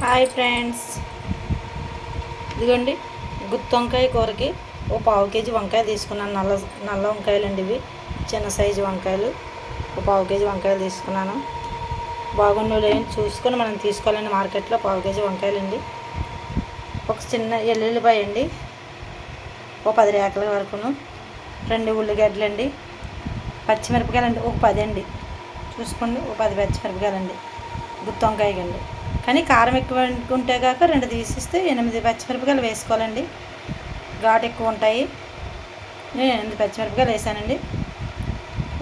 Hi friends. ఇదిగోండి గుత్తి వంకాయ కూరకి ఓ పావు కేజీ వంకాయ తీసుకున్నాను. నల్ల నల్ల వంకాయలు అండి ఇవి. చిన్న సైజు వంకాయలు. ఓ పావు కేజీ వంకాయలు తీసుకున్నాను. బాగుండో లేని చూసుకొని మనం తీసుకోవాలండి మార్కెట్లో పావు కేజీ వంకాయలు అండి ఒక చిన్న ఎల్లుల్లిపాయ అండి. ఓ పది రేకల వరకును. రెండు ఉల్లిగడ్డలు అండి పచ్చిమిరపకాయలు అండి ఒక పది అండి. చూసుకోండి ఒక పది పచ్చిమిరపకాయలు అండి గుత్తి వంకాయకండి. అండి కానీ కారం ఎక్కువ ఉంటే కాక రెండు తీసిస్తే ఎనిమిది పచ్చిమిరపకాయలు వేసుకోవాలండి. ఘాటు ఎక్కువ ఉంటాయి. నేను ఎనిమిది పచ్చిమిరపకాయలు వేసానండి.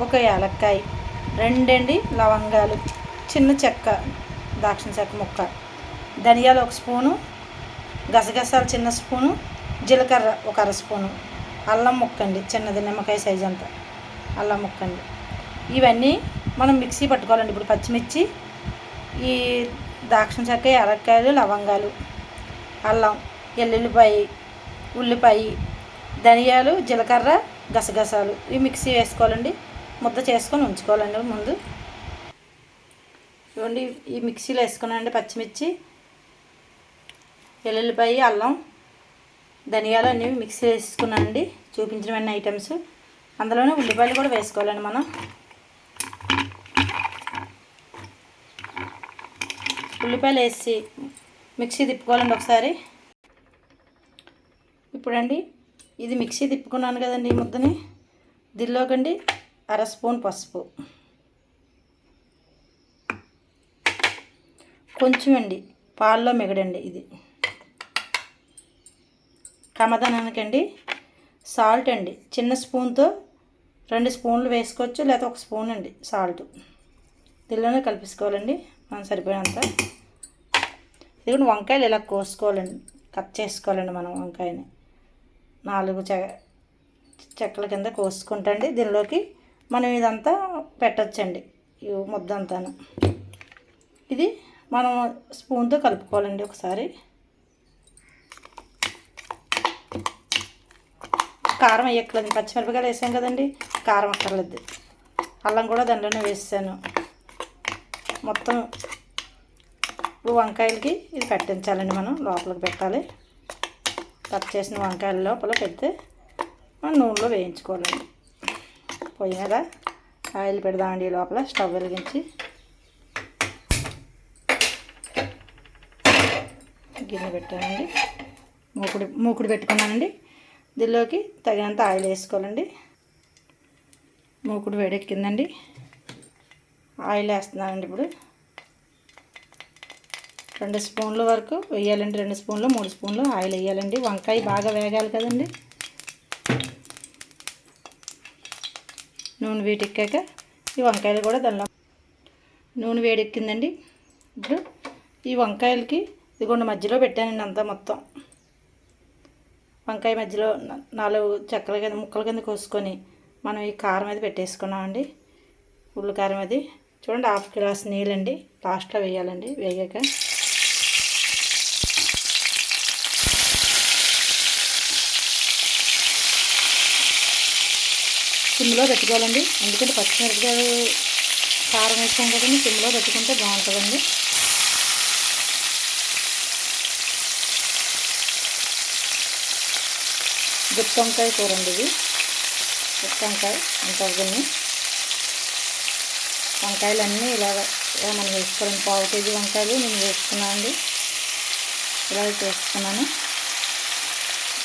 ఒక యాలక్కాయ రెండండి లవంగాలు చిన్న చెక్క దాక్షిణ చెక్క ముక్క ధనియాలు ఒక స్పూను గసగసాలు చిన్న స్పూను జీలకర్ర ఒక అర స్పూను అల్లం ముక్కండి చిన్నది నిమ్మకాయ సైజ్ అంతా అల్లం ముక్కండి. ఇవన్నీ మనం మిక్సీ పట్టుకోవాలండి. ఇప్పుడు పచ్చిమిర్చి ఈ దాక్షిణ చెక్క యాలక్కాయలు లవంగాలు అల్లం ఎల్లుల్లిపాయ ఉల్లిపాయ ధనియాలు జీలకర్ర గసగసాలు. ఇవి మిక్సీ వేసుకోవాలండి. ముద్ద చేసుకొని ఉంచుకోవాలండి ముందు. ఇవ్వండి ఈ మిక్సీలో వేసుకున్నానండి పచ్చిమిర్చి ఎల్లుల్లిపాయ అల్లం ధనియాలు అన్నీ మిక్సీ వేసుకున్నానండి. చూపించినవన్నీ ఐటమ్స్. అందులోనే ఉల్లిపాయలు కూడా వేసుకోవాలండి మనం. ఉల్లిపాయలు వేసి మిక్సీ తిప్పుకోవాలండి ఒకసారి. ఇప్పుడండి ఇది మిక్సీ తిప్పుకున్నాను కదండి ఈ ముద్దని. దీనిలోకండి అర స్పూన్ పసుపు. కొంచెం అండి పాల్లో మిగడండి ఇది. కమదనానికండి సాల్ట్ అండి. చిన్న స్పూన్తో రెండు స్పూన్లు వేసుకోవచ్చు లేకపోతే ఒక స్పూన్ అండి సాల్ట్. దీనిలోనే కలిపేసుకోవాలండి. మనం సరిపోయినంత. ఇదిగోండి వంకాయలు ఇలా కోసుకోవాలండి. కట్ చేసుకోవాలండి మనం వంకాయని. నాలుగు చె చెక్కల కింద కోసుకుంటండి. దీనిలోకి మనం ఇదంతా పెట్టచ్చండి. ఈ ముద్దంతాను. ఇది మనం స్పూన్తో కలుపుకోవాలండి ఒకసారి. కారం వేయక్కర్లేదు. పచ్చిమిరపకాయలు వేసాం కదండి కారం అక్కర్లేదు. అల్లం కూడా దాంట్లోనే వేసాను మొత్తం ఇప్పుడు వంకాయలకి ఇది పెట్టించాలండి మనం లోపలికి పెట్టాలి. కట్ చేసిన వంకాయల లోపల పెడితే మనం నూనెలో వేయించుకోవాలండి పొయ్యి మీద ఆయిల్ పెడదామండి లోపల స్టవ్ వెలిగించి. గిన్నె పెట్టానండి. మూకుడు మూకుడు పెట్టుకున్నానండి. దీనిలోకి తగినంత ఆయిల్ వేసుకోవాలండి. మూకుడు వేడెక్కిందండి. ఆయిల్ వేస్తున్నానండి ఇప్పుడు. రెండు స్పూన్ల వరకు వేయాలండి రెండు స్పూన్లు మూడు స్పూన్లు ఆయిల్ వేయాలండి. వంకాయ బాగా వేగాలి కదండి. నూనె వేడెక్కాక ఈ వంకాయలు కూడా దానిలో నూనె వేడెక్కిందండి. ఇప్పుడు ఈ వంకాయలకి ఇదిగోండి మధ్యలో పెట్టానండి అంతా మొత్తం. వంకాయ మధ్యలో నాలుగు చెక్కల కింద ముక్కల కింద కోసుకొని మనం ఈ కారం అది పెట్టేసుకున్నామండి. ఉల్లికారం అది. చూడండి హాఫ్ గ్లాస్ నీళ్ళండి. లాస్ట్లో వేయాలండి. వేగాక. సిమ్లో పెట్టుకోవాలండి. ఎందుకంటే పచ్చిమిరపకాయలు కారం వేసాం కదండి. సిమ్లో పెట్టుకుంటే బాగుంటుందండి. గుత్తంకాయ కూర అండి ఇది. గుత్తంకాయ అంటారు దీన్ని వంకాయలు అన్నీ ఇలాగ ఇలా మనం వేసుకోవాలి పావు కేజీ వంకాయలు నేను వేసుకున్నాను అండి. ఇలా చేసుకున్నాను.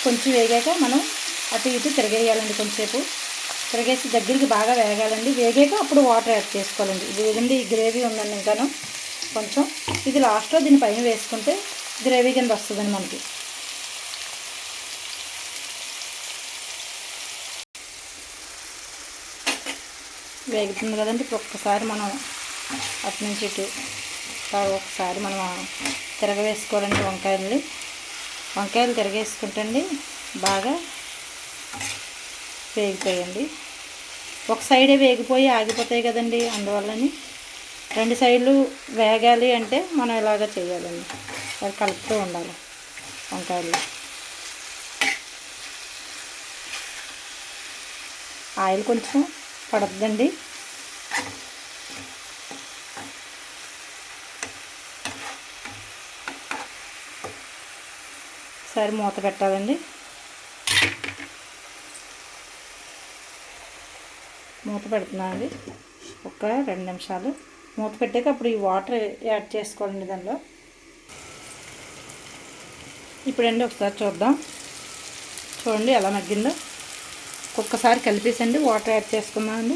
కొంచెం వేగాక మనం అటు ఇటు తిరగేయాలండి కొంచెంసేపు. తిరగేసి దగ్గరికి బాగా వేగాలండి. వేగాక అప్పుడు వాటర్ యాడ్ చేసుకోవాలండి. ఇది వేగండి ఈ గ్రేవీ ఉందండి ఇంకాను. కొంచెం ఇది లాస్ట్లో దీని పైన వేసుకుంటే గ్రేవీ కింద వస్తుందండి మనకి. వేగుతుంది కదండి. ఒక్కసారి మనం అటు నుంచి ఇటు ఒకసారి మనం తిరగవేసుకోవాలండి వంకాయలు వంకాయలు తిరగేసుకుంటండి బాగా వేగిపోయండి. ఒక సైడే వేగిపోయి ఆగిపోతాయి కదండి అందువల్లని రెండు సైడ్లు వేగాలి అంటే మనం ఇలాగ చేయాలండి. అది కలుపుతూ ఉండాలి వంకాయలు. ఆయిల్ కొంచెం పడద్దండి. ఒకసారి మూత పెట్టాలండి. మూత పెడుతున్నానండి ఒక రెండు నిమిషాలు. మూత పెట్టాక అప్పుడు ఈ వాటర్ యాడ్ చేసుకోవాలండి దానిలో. ఇప్పుడండి ఒకసారి చూద్దాం. చూడండి ఎలా మగ్గిందో. ఒక్కసారి కలిపేసండి వాటర్ యాడ్ చేసుకుందామండి.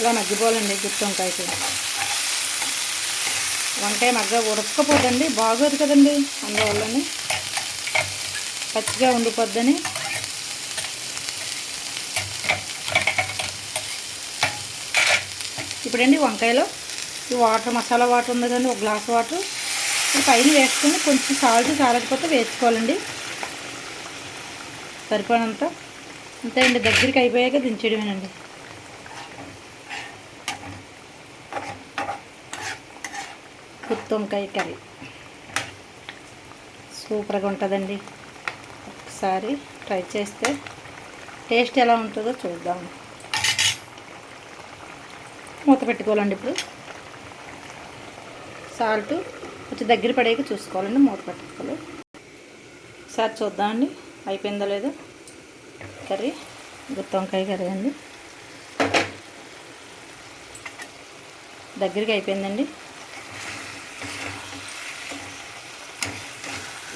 ఇలా మగ్గిపోవాలండి గుత్తి వంకాయకి. వంకాయ మగ్గ ఉడకపోదండి బాగోదు కదండి అందువల్లని పచ్చిగా ఉండిపోద్దని. ఇప్పుడండి వంకాయలో. ఈ వాటర్ మసాలా వాటర్ ఉంది కదండి ఒక గ్లాస్ వాటర్. ఈ పైన వేసుకొని కొంచెం సాల్ట్ సాలకపోతే వేసుకోవాలండి. సరిపోయినంత. అంతే అండి దగ్గరికి అయిపోయాక దించేయడమేనండి. గుత్తొంకాయ కర్రీ. సూపర్గా ఉంటుందండి. ఒకసారి ట్రై చేస్తే టేస్ట్ ఎలా ఉంటుందో చూద్దాం. మూత పెట్టుకోవాలండి ఇప్పుడు. సాల్ట్ కొంచెం దగ్గర పడేకి చూసుకోవాలండి మూత పెట్టుకోవాలి. సార్ చూద్దామండి అయిపోయిందో లేదో? కర్రీ? గుత్తి వంకాయ కర్రీ అండి. దగ్గరికి అయిపోయిందండి.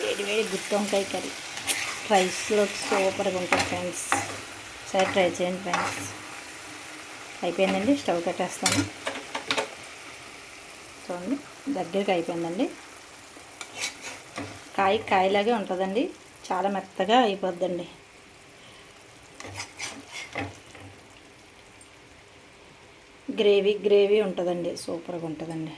వేడి వేడి గుత్తి వంకాయ కర్రీ. రైస్లో సూపర్గా ఉంటుంది ఫ్రెండ్స్ సరే ట్రై చేయండి ఫ్రెండ్స్ అయిపోయిందండి స్టవ్ కట్టేస్తాను చూడండి దగ్గరికి అయిపోయిందండి. కాయ కాయలాగే ఉంటుందండి చాలా మెత్తగా అయిపోద్దండి. గ్రేవీ గ్రేవీ ఉంటుందండి సూపర్గా ఉంటుందండి.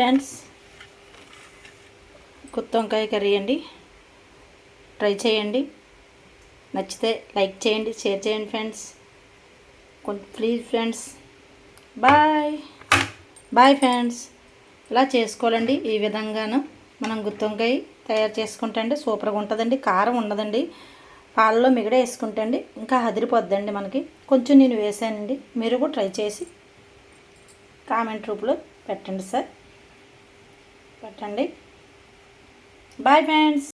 ఫ్రెండ్స్ గుత్తి వంకాయ కర్రీ అండి. ట్రై చేయండి. నచ్చితే లైక్ చేయండి షేర్ చేయండి ఫ్రెండ్స్. కొంచెం please friends. Bye. Bye friends. ఇలా చేసుకోవాలండి ఈ విధంగాను. మనం గుత్తి వంకాయ తయారు చేసుకుంటే అండి సూపర్గా ఉంటుందండి. కారం ఉండదండి. పాలలో మిగడ వేసుకుంటే అండి ఇంకా అదిరిపోద్దండి మనకి. కొంచెం నేను వేసానండి. మీరు కూడా ట్రై చేసి కామెంట్ రూపంలో పెట్టండి సార్. పెట్టండి. Bye friends